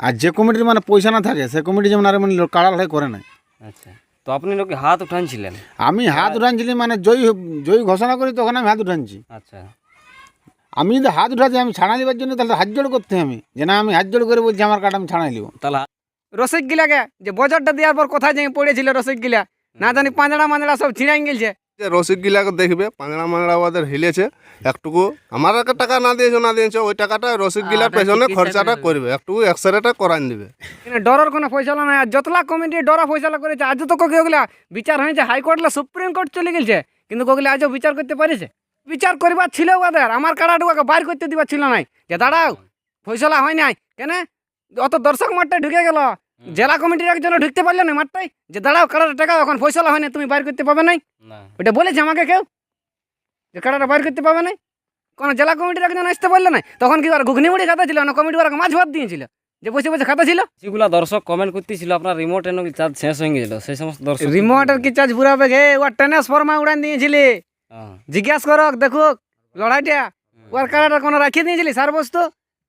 আর যে কমিটির মানে পয়সা না থাকে সে কমিটি যেমন আর মানে কাড়া লড়াই করে না আচ্ছা। তো আপনি নাকি হাত উঠানছিলেন? আমি হাত উঠানছিলি মানে জয়ী জয়ী ঘোষণা করি তখন আমি হাত উঠানছি। আচ্ছা। আমি যদি হাত উঠাচ্ছি আমি ছাড়া দিবার জন্য তাহলে হাত জোড় করতে আমি। যে না আমি হাত জোড় করে বলছি আমার কাটা আমি ছাড়াই নিব তাহলে রসিক গিলাকে যে বজারটা দেওয়ার পর কোথায় যে পড়েছিল রসিক গিলা না জানি পাঁচড়া মাঁচড়া সব ছিঁড়াই গেছে যে রসিকগুলাকে দেখবে পাঁচড়া মাংড়া ওদের হিলেছে একটুকু আমার একটা টাকা না দিয়েছ না দিয়েছ ওই টাকাটা রসিকগুলার পেছনে খরচাটা করবে একটুকু এক্সরেটা করাই দিবে। ডরের কোনো ফয়সলা নাই আর যতলা কমিটি ডরা ফয়সলা করেছে আজও তো কোকে ওগুলা বিচার হয়েছে হাইকোর্টলে সুপ্রিম কোর্ট চলে গেছে কিন্তু কোগুলা আজও বিচার করতে পারেছে। বিচার করবার ছিল ওদের আমার কাড়াটুকাকে বাইর করতে দিবার ছিল নাই যে দাঁড়াও ফয়সলা হয় নাই কেন? অত দর্শক মাঠটায় ঢুকে গেল জেলা কমিটির একজন ঢুকতে পারল না মাঠটায় যে দাঁড়াও কাড়াটা টাকা এখন ফয়সলা হয় না তুমি বাইর করতে পাবে নাই। ওটা বলেছে আমাকে কেউ? যে কাড়াটা বাইর করতে পাবে না কোনো জেলা কমিটির একজন আসতে পারল না? তখন কি আর ঘুগনি মুড়ি খাতা ছিল না কমিটি ওরা মাছ ভাত দিয়েছিল? যে বসে বসে খাতা ছিল? যেগুলা দর্শক কমেন্ট করতেছিল আপনার রিমোট এনে চার্জ শেষ হয়ে গেছিল সেই সমস্ত দর্শক রিমোটের কি চার্জ পুরাবে গে? ওর ট্রান্সফর্মা উড়ান দিয়েছিলি। হ্যাঁ। জিজ্ঞাসা করক দেখুক লড়াইটা? ওর কারাটা কোনো রাখিয়ে দিয়েছিলি? সার বস্তু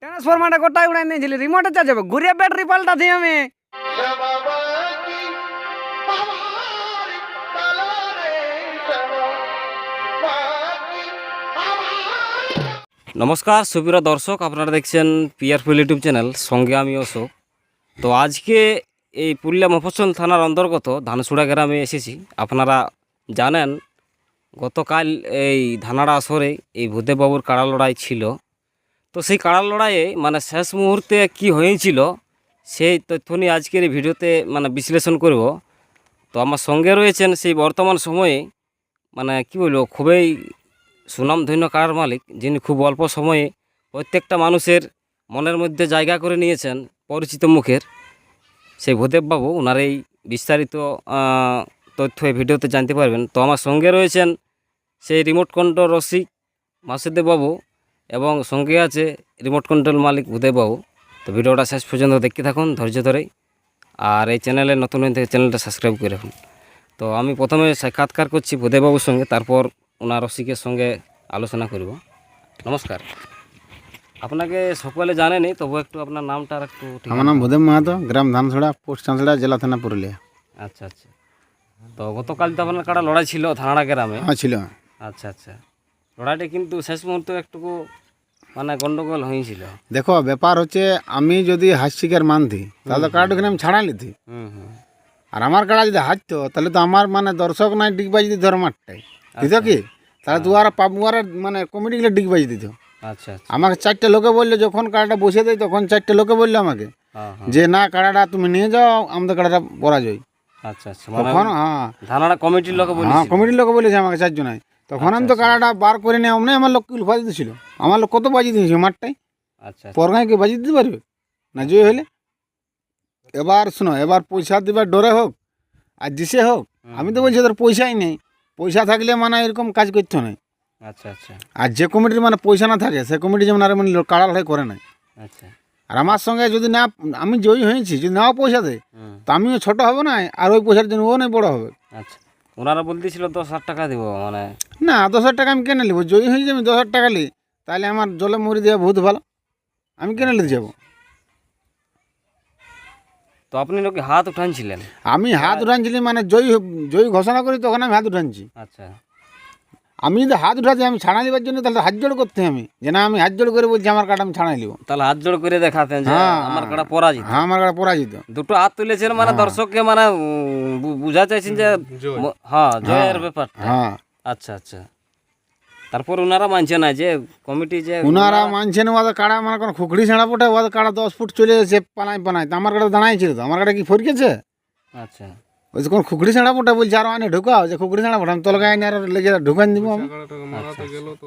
ট্রান্সফর্মারটা গোটাই উড়ান দিয়েছিলি? রিমোটে চার্জ হবে। ঘুরিয়ে ব্যাটারি পাল্টা দিই আমি নমস্কার, সুপ্রিয় দর্শক, আপনারা দেখছেন পিআরফুল ইউটিউব চ্যানেল সঙ্গে আমি অশোক। তো আজকে এই পুরুলিয়া মফস্বল থানার অন্তর্গত ধানসুড়া গ্রামে এসেছি। আপনারা জানেন, গতকাল এই ধানাড়া আসরে এই ভূদেববাবুর কাড়া লড়াই ছিল। তো সেই কাড়া লড়াইয়ে মানে শেষ মুহূর্তে কি হয়েছিল সেই তথ্য নিয়ে আজকের এই ভিডিওতে মানে বিশ্লেষণ করব। তো আমার সঙ্গে রয়েছেন সেই বর্তমান সময়ে মানে কি বলব, খুবই সুনামধন্য কার মালিক, যিনি খুব অল্প সময়ে প্রত্যেকটা মানুষের মনের মধ্যে জায়গা করে নিয়েছেন পরিচিত মুখের। সেই ভূদেববাবু ওনার এই বিস্তারিত তথ্য এই ভিডিওতে জানতে পারবেন। তো আমার সঙ্গে রয়েছেন সেই রিমোট কন্ট্রোল রসিক বাসুদেববাবু এবং সঙ্গে আছে রিমোট কন্ট্রোল মালিক ভূদেববাবু। তো ভিডিওটা শেষ পর্যন্ত দেখতে থাকুন ধৈর্য ধরেই। আর এই চ্যানেলে নতুন হয়ে চ্যানেলটা সাবস্ক্রাইব করে রাখুন। তো আমি প্রথমে সাক্ষাৎকার করছি ভূদেববাবুর সঙ্গে তারপর ওনার রসিকের সঙ্গে আলোচনা করব। নমস্কার। আপনাকে সকলে জানেনি তবু একটু আপনার নামটা আর একটু আমার নাম ভূদেব মাহাতো গ্রাম ধানছড়া পোস্ট চাঁচড়া জেলা থানা পুরুলিয়া। আচ্ছা আচ্ছা। তো গতকাল তো আপনার কাটা লড়াই ছিল ধানাড়া গ্রামে। হ্যাঁ ছিল। আচ্ছা আচ্ছা। লড়াইটা কিন্তু শেষ মুহূর্তে একটুকু মানে গন্ডগোল হয়েছিল দেখো ব্যাপার হচ্ছে আমি যদি হাত শিকার মানতি তাহলে ওখানে আমি ছাড়া হুম আর আমার কাড়া যদি হাঁটতো তাহলে তো আমার মানে দর্শক নাই ডিগবাজি দিত মাঠটাই দিত কি? তাহলে আর পাবু আর মানে কমিটিগুলো ডিগবাজি দিত। আচ্ছা আচ্ছা। আমাকে চারটে লোকে বলল যখন কাড়াটা বসে দেয় তখন চারটে লোকে বলল আমাকে হ্যাঁ হ্যাঁ। যে না কাড়াটা তুমি নিয়ে যাও আমাদের কাড়াটা পরাজয়। আচ্ছা আচ্ছা। মানে তখন হ্যাঁ। ধানাড়া কমিটির লোকে বলি হ্যাঁ কমিটির লোক বলেছে আমাকে চারজনাই তখন আমি তো কাড়াটা বার করে নিয়ে অমনি আমার লোক উলফাজি দিয়েছিল। আমার লোক কত বাজি দিয়েছে মাঠটাই আচ্ছা পরগাঁয় কি বাজি দিতে পারবে? না জয় হলে? এবার শোনো এবার পয়সা দিবার ডরে হোক আর দিশে হোক আমি তো বলছি তোর পয়সাই নেই। পয়সা থাকলে মানে এরকম কাজ করতে নাই আচ্ছা আচ্ছা। আর যে কমিটির মানে পয়সা না থাকে সে কমিটি যেমন আর মানে কাড়া লড়াই করে নাই আচ্ছা। আর আমার সঙ্গে যদি না আমি জয়ী হয়েছি যদি নাও পয়সা দেয় তো আমিও ছোট হব না আর ওই পয়সার জন্য ও নাই বড় হবে। আচ্ছা। ওনারা বলতেছিল দশ হাজার টাকা দিব মানে না দশ হাজার টাকা আমি কেনে নেব? জয়ী হয়ে যাবে দশ হাজার টাকা নিই তাহলে আমার জলে মরি দেওয়া বহুত ভালো। আমি কেনে নিতে যাব? তো আপনি নাকি হাত উঠানছিলেন? আমি হাত উঠানছিলাম মানে জয়ী জয় জয়ী ঘোষণা করি তখন আমি হাত উঠানছি। আচ্ছা। আমি যদি হাত উঠাতে আমি ছাড়া দিবার জন্য তাহলে হাত জোড় করতে আমি যে না আমি হাত জোড় করে বলছি আমার কাটা আমি ছাড়াই নিব তাহলে হাত জোড় করে দেখাতেন যে হ্যাঁ, আমার হ্যাঁ। কাটা পরাজিত। হ্যাঁ আমার কাটা পরাজিত। দুটো হাত তুলেছেন মানে দর্শককে মানে বু- বুঝা চাইছেন যে ম- হ্যাঁ জয়ের ব্যাপার হ্যাঁ। আচ্ছা আচ্ছা। তারপর ওনারা মানছে না যে কমিটি যে ওনারা মানছে না ওদের কাড়া মানে কোনো খুকড়ি ছাড়া পোটে ওদের কাড়া দশ ফুট চলে যাচ্ছে পানায় পানায়। তো আমার কাটা দাঁড়াইছিল তো আমার কাটা কি ফরকেছে? আচ্ছা। ওই যে কোন খুকড়ি ছাড়া পোটে বলছে আর আনে ঢুকাও। যে খুকড়ি ছাড়া পোটে আমি তলকে আইনি আর লেগে ঢুকান দিব আমি।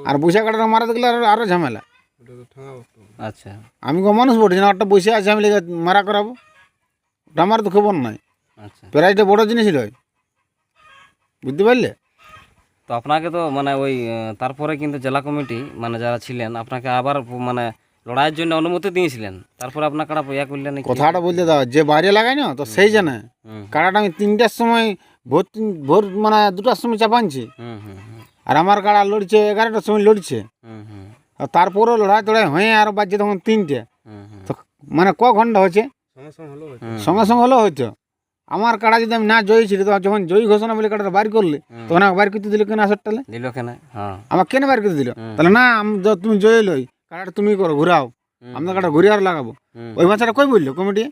আর বৈশা কাটাটা মারাতে গেলে আরও আরও ঝামেলা। আচ্ছা। আমি কো মানুষ বটে না একটা বসে আছে আমি লেগে মারা করাবো। ওটা আমার তো খবর নাই। আচ্ছা। প্রাইজটা বড় জিনিস নয়। বুঝতে পারলে? তো আপনাকে তো মানে ওই তারপরে কিন্তু জেলা কমিটি মানে যারা ছিলেন আপনাকে আবার মানে লড়াইয়ের জন্য অনুমতি দিয়েছিলেন। তারপর আপনার কাটা ইয়া করলেন কথাটা বলতে দাও যে বাইরে লাগাই না তো সেই জানে কাড়াটা আমি তিনটার সময় ভোর ভোর মানে দুটার সময় চাপানছি। আর আমার কাড়া লড়ছে এগারোটার সময় লড়ছে। তারপরেও লড়াই টড়াই হয়ে আর বাজছে তখন তিনটে। তো মানে ক ঘণ্টা হচ্ছে? সঙ্গে সঙ্গে হলো হয়তো। আমার কাড়া যদি আমি না জয়ী ছিল তো যখন জয়ী ঘোষণা বলে কাড়াটা বাইর করলে তখন আমাকে বাইর করতে দিল কেন আসরটালে? দিল কেন? হ্যাঁ। আমার কেন বাইর করতে দিল? তাহলে না তুমি জয়ী লই। কাড়াটা তুমি করো ঘুরাও। আমরা কাটা ঘুরে আর লাগাবো। ওই মাছটা কই বলল কমিটি?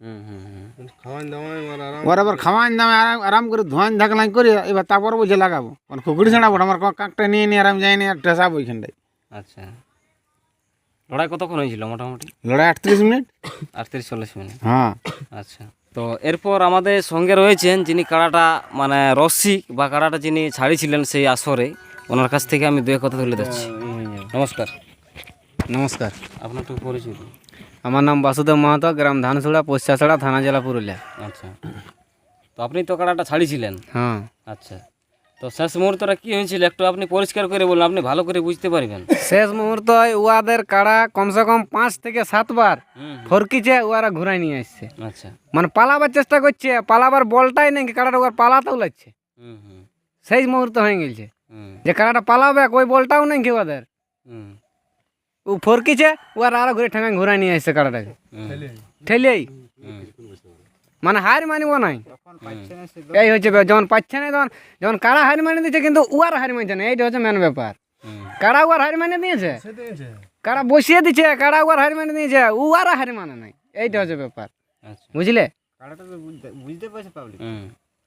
হুম, হুম, হুম। খাওয়ান দাওয়ান আরাম ওর আবার খাওয়ান দামে আরাম করে ধোয়ান ধাকলাই করে এবার তারপর বুঝে লাগাবো। কারণ খুকুড়ি ছাড়াবো আমার কাকটা নিয়ে নিয়ে আরাম যায়নি আর ঠেসাবো ওইখানটায়। আচ্ছা। লড়াই কতক্ষণ হয়েছিল মোটামুটি? লড়াই আটত্রিশ মিনিট। আটত্রিশ চল্লিশ মিনিট। হ্যাঁ। আচ্ছা। তো এরপর আমাদের সঙ্গে রয়েছেন যিনি কাড়াটা মানে রসিক বা কাড়াটা যিনি ছাড়িয়েছিলেন সেই আসরে ওনার কাছ থেকে আমি দু এক কথা তুলে দিচ্ছি নমস্কার। নমস্কার। আপনার পরিচয় দিন। আমার নাম বাসুদেব মাহাতো গ্রাম ধানসুড়া পশ্চাছড়া থানা জেলা পুরুলিয়া। আচ্ছা। তো আপনি তো কাড়াটা ছাড়িয়েছিলেন হ্যাঁ। আচ্ছা। তো শেষ মুহূর্তটা কি হয়েছিল? একটু আপনি পরিষ্কার করে বলুন আপনি ভালো করে বুঝতে পারবেন। শেষ মুহূর্ত উয়াদের কাড়া কমসে কম পাঁচ থেকে সাতবার ফরকিছে উয়ারা ঘুরাই নিয়ে আসছে। আচ্ছা। মানে পালাবার চেষ্টা করছে পালাবার বলটাই নাকি কাড়াটা উয়ার পালাতেও লাগছে। সেই মুহূর্ত হয়ে গেছে। যে কাড়াটা পালাবে ওই বলটাও নাকি কি ওদের হুম। ও ফরকিছে উয়ার আরও ঘুরে ঠেঙ্গা ঘুরাই নিয়ে আসছে কাড়াটাকে হুম, ঠেলেই মানে হার মানিব নাই। এই হচ্ছে। যখন পাচ্ছে না তখন যখন কাড়া হার মানে দিচ্ছে কিন্তু উয়ার হার মানছে না এইটা হচ্ছে মেন ব্যাপার। কাড়া উয়ার হার মানে দিয়েছে? কাড়া বসিয়ে দিচ্ছে কাড়া উয়ার হার মানে দিয়েছে উয়ার হার মানে নাই। এইটা হচ্ছে ব্যাপার। আচ্ছা। বুঝলে?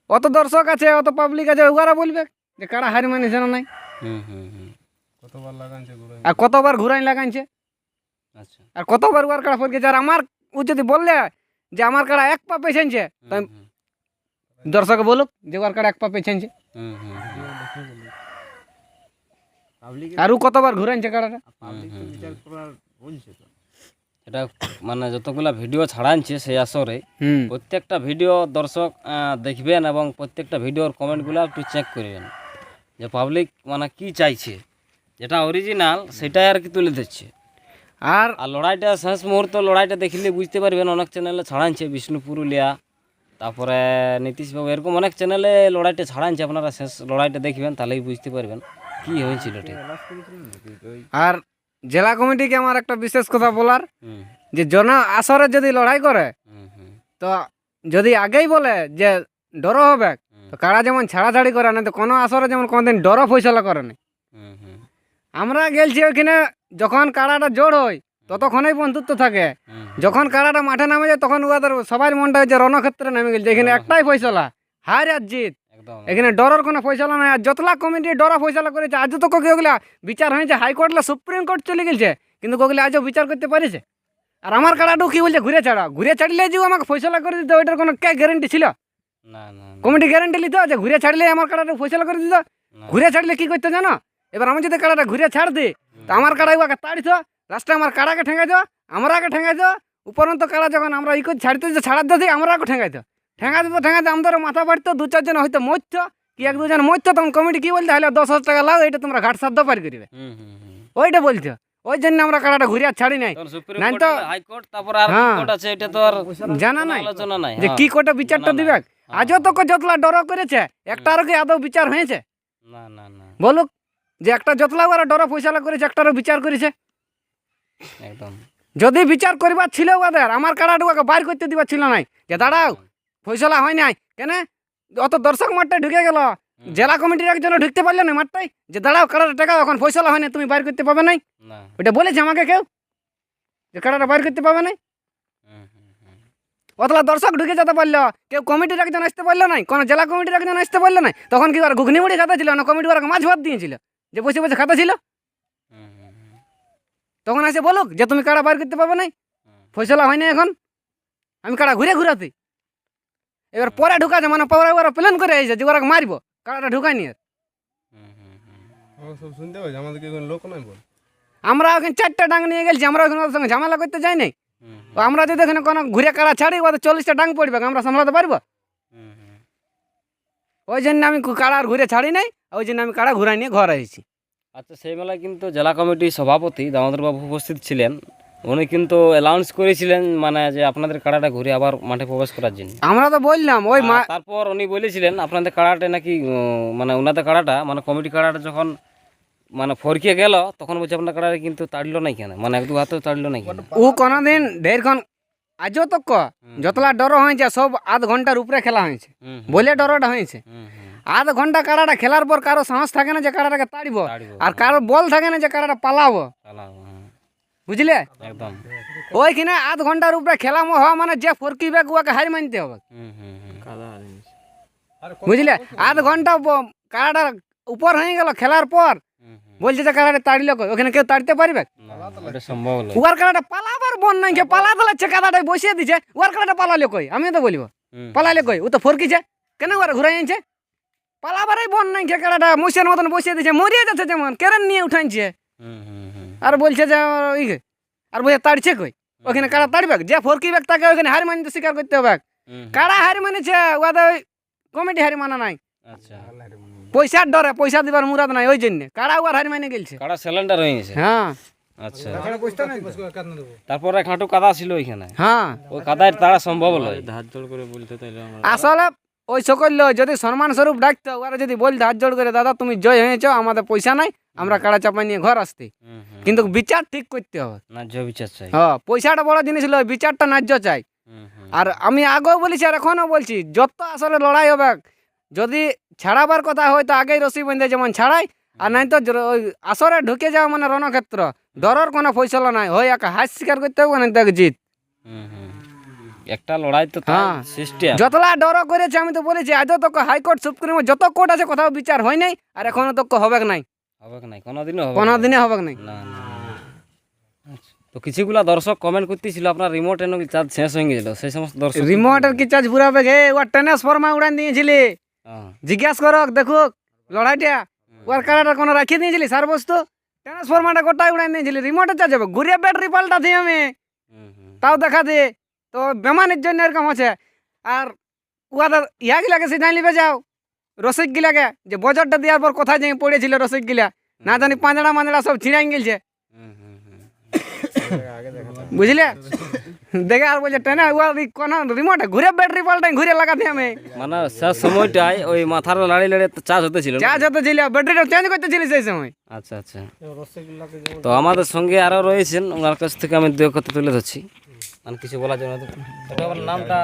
অত দর্শক আছে অত পাবলিক আছে উয়ারা বলবে যে কাড়া হার মানিছে না নাই? হুম, হুম, হুম, কতবার লাগানছে ঘুরে আর কতবার ঘুরাই লাগাইছে? আচ্ছা। আর কতবার উয়ার কাড়া ফরকেছে আর আমার ও যদি বললে যে আমার কাড়া এক পা হুম, দর্শক বলুক যে ওয়ার কাড়া এক পা পেছাইছে হুম, হুম, হুম, আর ও কতবার ঘুরাইছে কাড়াটা? এটা মানে যতগুলা ভিডিও ছাড়ানছে সেই আসরে হুম। প্রত্যেকটা ভিডিও দর্শক দেখবেন এবং প্রত্যেকটা ভিডিওর কমেন্টগুলো একটু চেক করবেন যে পাবলিক মানে কি চাইছে? যেটা অরিজিনাল সেটাই আর কি তুলে দিচ্ছে আর আর লড়াইটা শেষ মুহূর্ত লড়াইটা দেখলে বুঝতে পারবেন অনেক চ্যানেলে ছাড়ানছে বিষ্ণু পুরুলিয়া তারপরে নীতিশবাবু এরকম অনেক চ্যানেলে লড়াইটা ছাড়ানছে আপনারা শেষ লড়াইটা দেখবেন তাহলেই বুঝতে পারবেন কি হয়েছিল ঠিক। আর জেলা কমিটিকে আমার একটা বিশেষ কথা বলার যে জন আসরে যদি লড়াই করে তো যদি আগেই বলে যে ডর হবে তো কারা যেমন ছাড়াছাড়ি করে না তো কোনো আসরে যেমন কোনোদিন ডর ফয়সলা করে না আমরা গেলছি ওইখানে যখন কাড়াটা জোর হয় ততক্ষণই বন্ধুত্ব থাকে। যখন কাড়াটা মাঠে নামে যায় তখন ওদের সবার মনটা হচ্ছে রণক্ষেত্রে নেমে গেছে এখানে একটাই ফয়সলা হার আর জিত এখানে ডরের কোনো ফয়সলা নাই আর যতলা কমিটি ডরা ফয়সলা করেছে আজও তো কোকি ওগুলা বিচার হয়েছে হাইকোর্টলে সুপ্রিম কোর্ট চলে গেছে কিন্তু কোগুলি আজও বিচার করতে পারেছে। আর আমার কাড়াটাও কি বলছে ঘুরে ছাড়া। ঘুরে ছাড়লে যে আমাকে ফয়সলা করে দিত ওইটার কোনো কে গ্যারেন্টি ছিল? কমিটি গ্যারেন্টি নিত যে ঘুরে ছাড়লে আমার কাড়াটা ফয়সলা করে দিত। ঘুরে ছাড়লে কি করতে জানো? এবার আমি যদি কাড়াটা ঘুরে ছাড় দিই তো আমার কাড়া ওকে তাড়িত লাস্টে আমার কাড়াকে ঠেঙ্গাই দাও আমরা আগে ঠেঙ্গাই দাও উপরন্ত কাড়া যখন আমরা ই করে ছাড়তে যে ছাড়ার দিই আমরা আগে ঠেঙ্গাই দাও ঠেঙ্গা দিত ঠেঙ্গা দিত আমাদের মাথা বাড়তো দু চারজন হয়তো মরত কি এক দুজন মরত তখন কমিটি কি বলতে হলে দশ হাজার টাকা লাও এটা তোমরা ঘাট সাধ্য পারি করিবে। ওইটা বলছো। ওই জন্য আমরা কাড়াটা ঘুরে আর ছাড়ি নাই। নাই তো- আর হ্যাঁ। কোর্ট তো আর জানা নাই যে হ্যাঁ। কি কোটা বিচারটা। দিবে? আজও তো যতলা ডর করেছে একটা একটারও কি আদৌ বিচার হয়েছে? না না না। বলুক যে একটা যতলা ওরা ডর ফয়সালা করেছে একটারও বিচার করেছে। একদম। যদি বিচার করিবার ছিল ওদের আমার কাড়াটুকাকে বাইর করতে দিবার ছিল নাই যে দাঁড়াও ফয়সলা হয় নাই কেন? অত দর্শক মাঠটায় ঢুকে গেল। জেলা কমিটির একজন ঢুকতে পারল না মাঠটায় যে দাঁড়াও কাড়াটা টাকা এখন ফয়সলা হয় না তুমি বাইর করতে পাবে নাই? না। ওটা বলেছে আমাকে কেউ? যে কাড়াটা বাইর করতে পাবে নাই। অতলা দর্শক ঢুকে যেতে পারল কেউ কমিটির একজন আসতে পারল নাই কোনো জেলা কমিটির একজন আসতে পারল নাই তখন কি আর ঘুগনি মুড়ি খাতা ছিল না? কমিটি ওরা মাছ ভাত দিয়েছিল। যে বসে বসে খাতা ছিল। তখন এসে বলুক যে তুমি কাড়া বার করতে পাবে নাই। ফয়সলা হয় না এখন। আমি কাড়া ঘুরে ঘুরাতে। এবার পরে ঢুকাছে মানে পরে ওরা প্ল্যান করে আইছে যে ওরা মারবো। কাড়াটা ঢুকায় নিয়ে। আমরা সব শুনতে পাই আমাদেরকে এখন লোক নাই বল। আমরা ওখানে চারটা ডাং নিয়ে গেছি আমরা ওখানে ওদের সঙ্গে ঝামেলা করতে যাই নাই। আমরা যদি এখানে কোনো ঘুরে কাড়া ছাড়ি ওদের চল্লিশটা ডাং পড়বে আমরা সামলাতে পারব। ওই জন্য আমি কাড়া আর ঘুরে ছাড়ি নাই ওই জন্য আমি কাড়া ঘুরাই নিয়ে ঘর আইছি। আচ্ছা সেই মেলায় কিন্তু জেলা কমিটির সভাপতি দামোদর বাবু উপস্থিত ছিলেন। উনি কিন্তু অ্যালাউন্স করেছিলেন মানে যে আপনাদের কাড়াটা ঘুরে আবার মাঠে প্রবেশ করার জন্য। আমরা তো বললাম ওই তারপর উনি বলেছিলেন আপনাদের কাড়াটা নাকি মানে ওনাদের কাড়াটা মানে কমিটি কাড়াটা যখন মানে ফরকে গেল তখন বলছে আপনার কাড়ারে কিন্তু তাড়লো নাই কেন? মানে এক দু হাতেও তাড়লো নাই কেন? ও কোনোদিন ঢেরক্ষণ আজও তো ক যতলা ডর হয়েছে সব আধ ঘণ্টার উপরে খেলা হয়েছে। বলে ডরটা হয়েছে। আধ ঘণ্টা কাড়াটা খেলার পর কারও সাহস থাকে না যে কাড়াটাকে তাড়িব আর কারও বল থাকে না যে কাড়াটা পালাবো। বুঝলে? একদম। ওইখানে আধ ঘণ্টার উপরে খেলা হওয়া মানে যে ফরকি ব্যাগ উয়াকে হার মানতে হবে। বুঝলে? আধ ঘণ্টা কাড়াটা উপর হয়ে গেল খেলার পর। বলছে যে কাড়াটা তাড়িল কই? ওখানে কেউ তাড়িতে পারবে? না, ওটা সম্ভব উয়ার কাড়াটা পালাবার বন নাই কে পালা দিলাচ্ছে কাদাটাই বসিয়ে দিছে উয়ার কাড়াটা পালালে কই? আমি তো বলব পালালে কই? ও তো ফরকিছে। কেন ওরা ঘুরাই আনছে? পালাবারই বন নাই কে কাড়াটা মুসের মতন বসিয়ে দিছে মরিয়ে যাচ্ছে যেমন কেরেন নিয়ে উঠাইছে। আর বলছে যে ই গে, আর বলছে তাড়ছে কই? ওখানে কাড়া তাড়বে? যে ফরকি ব্যাগ তাকে ওখানে হার মানতে স্বীকার করতে হবে। কাড়া হার মানেছে ওদের ওই কমিটি হারি মানা নাই। আচ্ছা। পয়সার ডরে পয়সা দিবার মুরাদ নাই ওই জন্য। কাড়া উয়ার হারি মানে গেলছে? কাড়া সিলিন্ডার হয়ে গেছে? হ্যাঁ। আচ্ছা। তারপরে খাটু কাদা ছিল ওইখানে? হ্যাঁ। ওই কাদায় তারা সম্ভব হলো। আসলে ওই সকল লোক যদি সম্মান স্বরূপ ডাকতো ওরা যদি বলতো হাত জোড় করে দাদা তুমি জয় হয়েছ আমাদের পয়সা নাই আমরা কাড়া চাপা নিয়ে ঘর আসতে। কিন্তু বিচার ঠিক করতে হবে। ন্যায্য বিচার চাই। হ্যাঁ পয়সাটা বড় জিনিস হলো বিচারটা ন্যায্য চাই। আর আমি আগেও বলেছি আর এখনও বলছি যত আসলে লড়াই হবে যদি ছাড়াবার কথা হয় তো আগেই রসি বন্ধে যেমন ছাড়াই আর নাই তো ওই আসরে ঢুকে যাওয়া মানে রণক্ষেত্র ডরের কোনো ফয়সলা নাই হয় একা হাত স্বীকার করতে হবে না দেখ জিত। একটা লড়াই তো হ্যাঁ। সিস্টেম যতলা ডর করেছে আমি তো বলেছি আজও তো হাইকোর্ট সুপ্রিম যত কোর্ট আছে কোথাও বিচার হয় নাই আর এখনও তো হবে নাই হবে নাই কোনোদিনও হবে কোনো না। দিনে হবে নাই না। আচ্ছা। তো কিছুগুলা দর্শক কমেন্ট করতেছিল আপনার রিমোট এনে চার্জ শেষ হয়ে গেছিল সেই সমস্ত দর্শক রিমোটের কি চার্জ পুরাবে গে ওর ট্রান্সফর্মার উড়ান দিয়েছিলি। জিজ্ঞাস করক দেখুক লড়াইটা কারাটা কোনো রাখিয়ে দিয়েছিলি সার বস্তু? ট্রান্সফর্মারটা গোটাই উড়ান দিয়েছিলি রিমোটে চার্জ হবে ঘুরিয়ে ব্যাটারি পাল্টা দিই আমি। তাও দেখা দে তো বেমানের জন্য এরকম আছে। আর উহাদের ইয়া গিলাকে সে জানি লিবে যাও রসিক গিলাকে যে বজরটা দেওয়ার পর কোথায় যাই পড়েছিল রসিক গিলা না জানি পাঁচড়া মাঁচড়া সব ছিঁড়াই হুম। বুঝলে? দেখে আর বলছে টেনে উহার কোন রিমোটে ঘুরে ব্যাটারি পাল্টাই ঘুরে লাগাতে আমি মানে শেষ সময়টায় ওই মাথার লাড়ি লাড়ি চার্জ হতেছিল না? চার্জ হতে ছিল ব্যাটারিটা চেঞ্জ করতেছিলি সেই সময় আচ্ছা আচ্ছা তো আমাদের সঙ্গে আরও রয়েছেন ওনার কাছ থেকে আমি দু কথা তুলে ধরছি মানে কিছু বলার জন্য নামটা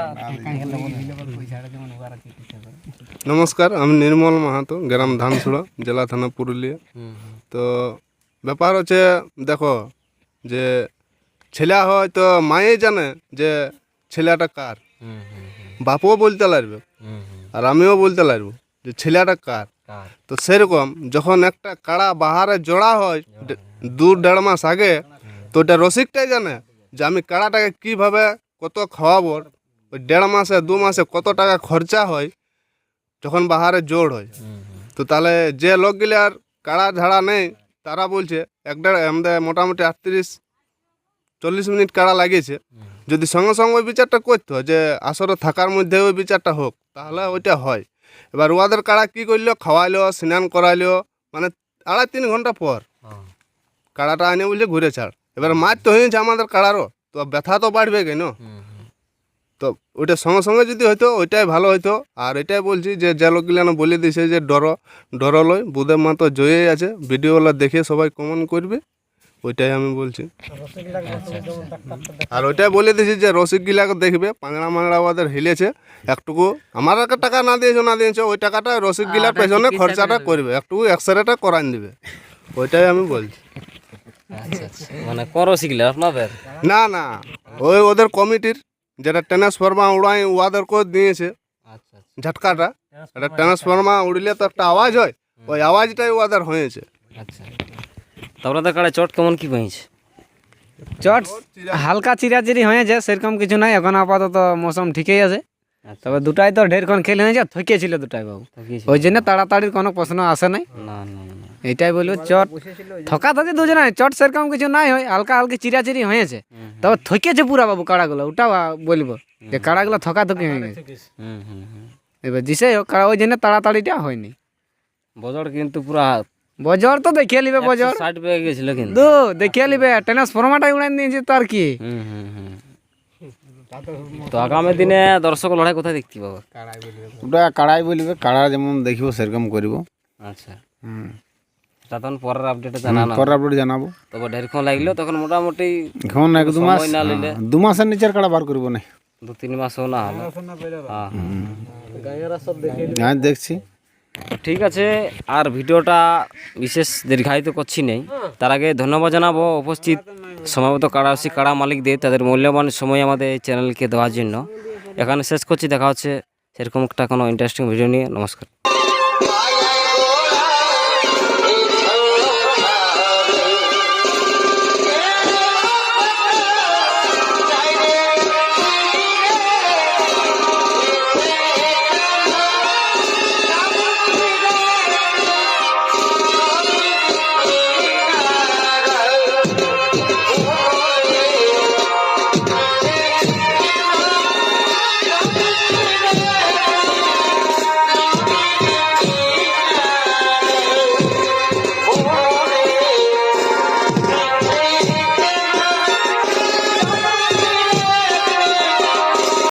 নমস্কার আমি নির্মল মাহাতো গ্রাম ধানসুড়া জেলা থানা পুরুলিয়া। তো ব্যাপার হচ্ছে দেখো যে ছেলে হয়তো মায়ে জানে যে ছেলেটা কার বাপও বলতে লাগবে। আর আমিও বলতে লাগবো যে ছেলেটা কার? তো সেরকম যখন একটা কাড়া বাহারে জোড়া হয় দু দেড় মাস আগে তো ওটা রসিকটাই জানে যে আমি কাড়াটাকে কীভাবে কত খাওয়াবো ওই দেড় মাসে দু মাসে কত টাকা খরচা হয় যখন বাহারে জোড় হয়। তো তাহলে যে লোকগুলি আর কাড়া ঝাড়া নেই তারা বলছে এক দেড় আমাদের মোটামুটি আটত্রিশ চল্লিশ মিনিট কাড়া লাগিয়েছে। যদি সঙ্গে সঙ্গে ওই বিচারটা করতো যে আসরে থাকার মধ্যে ওই বিচারটা হোক তাহলে ওইটা হয়। এবার ওদের কাড়া কী করল? খাওয়াইলো স্নান করাইলো মানে আড়াই তিন ঘণ্টা পর হ্যাঁ। কাড়াটা আনে বলছে ঘুরে ছাড়। এবার মাছ তো হয়েছে আমাদের কাড়ারও তো ব্যথা তো বাড়বে কেন। তো ওইটা সঙ্গে সঙ্গে যদি হইতো ওইটাই ভালো হইতো। আর এটাই বলছি যে যে লোকগুলো বলে দিছে যে ডর ডর লয়। বুধের মা তো জয়েই আছে ভিডিওগুলো দেখে সবাই কমন করবে। ওইটাই আমি বলছি। আর ওইটাই বলে দিয়েছি যে রসিকগুলাকে দেখবে পাঁচড়া মাংড়া ওদের হিলেছে একটুকু আমার একটা টাকা না দিয়েছ না দিয়েছ ওই টাকাটা রসিকগুলার পেছনে খরচাটা করবে একটু এক্সরেটা করান দিবে। ওইটাই আমি বলছি। আচ্ছা আচ্ছা মানে করো আপনাদের? না না ওই ওদের কমিটির যেটা ট্রান্সফর্মা উড়াই ওদেরকেও দিয়েছে আচ্ছা আচ্ছা। ঝটকাটা। এটা ট্রান্সফর্মা উড়লে তো একটা আওয়াজ হয় ওই আওয়াজটাই ওদের হয়েছে। আচ্ছা। আপনাদের কাড়ে চট কেমন কি পেয়েছে চট হালকা চিরাচিরি হয়েছে সেরকম কিছু নাই এখন আপাতত মৌসুম ঠিকই আছে তবে দুটাই তো ঢেরক্ষণ খেলে হয়েছে থকেছিল দুটাই বাবু ওই জন্য তাড়াতাড়ির কোনো প্রশ্ন আসে নাই না না না বলব চট থকা থকি দুজনে চট সেরকম কিছু নাই হয় হালকা হালকা চিরাচিরি হয়েছে তবে থকেছে পুরা বাবু কাড়াগুলো ওটাও বলব যে কাড়াগুলো থকা থকি হয়ে গেছে হুম হুম হুম এবার দিছে হোক, ওই জন্য তাড়াতাড়িটা হয়নি বজর কিন্তু পুরা বজর তো দেখিয়ে নিবে বজর। ষাট পেয়ে গেছিল কিন্তু। দু দেখিয়ে নিবে ট্রান্সফর্মারটা উড়ান দিয়েছে তো আর কি? হুম হুম হুম। তো আগামী দিনে দর্শক লড়াই কোথায় দেখতে পাবো? ওটা কাড়াই বলবে কাড়া যেমন দেখিব সেরকম করিব। আচ্ছা। হুম। তখন পরের আপডেটে জানানো। হবে। পরের আপডেট জানাব। তবে ঢেরক্ষণ লাগলেও তখন মোটামুটি এখন এক দু মাস নিলে হ্যাঁ, দু মাসের নিচের কাড়া বার করব না। দু তিন মাসও না হলে। হ্যাঁ হ্যাঁ দেখছি। ঠিক আছে, আর ভিডিওটা বিশেষ দীর্ঘায়িত করছি নেই। তার আগে ধন্যবাদ জানাব উপস্থিত সমাবেত কাড়াশি কাড়া মালিকদের তাদের মূল্যবান সময় আমাদের এই চ্যানেলকে দেওয়ার জন্য। এখানে শেষ করছি, দেখা হচ্ছে সেরকম একটা কোনো ইন্টারেস্টিং ভিডিও নিয়ে। নমস্কার।